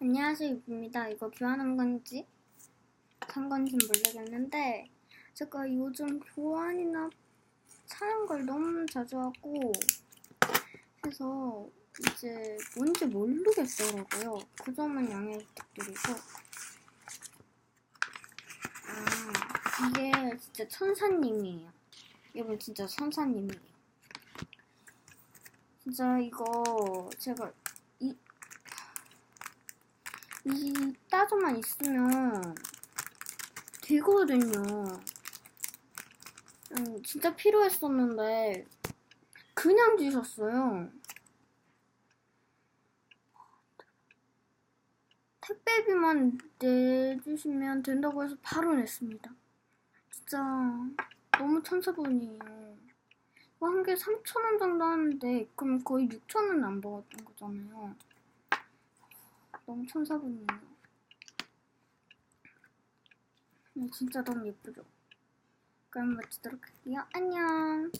안녕하세요 유입니다. 이거 교환한 건지 산 건지는 모르겠는데 제가 요즘 교환이나 사는 걸 너무 자주 하고 해서 이제 뭔지 모르겠더라고요. 그 점은 양해 부탁드리고 아 이게 진짜 천사님이에요. 이분 진짜 천사님이에요. 진짜 이거 제가 이 이 따조만 있으면 되거든요. 음, 진짜 필요했었는데 그냥 주셨어요. 택배비만 내주시면 된다고 해서 바로 냈습니다. 진짜 너무 천사분이에요. 한개 3,000원 정도 하는데 그럼 거의 6,000원 안 받았던 거잖아요. 너무 천사분이에요. 네, 진짜 너무 예쁘죠? 그럼 마치도록 할게요. 안녕.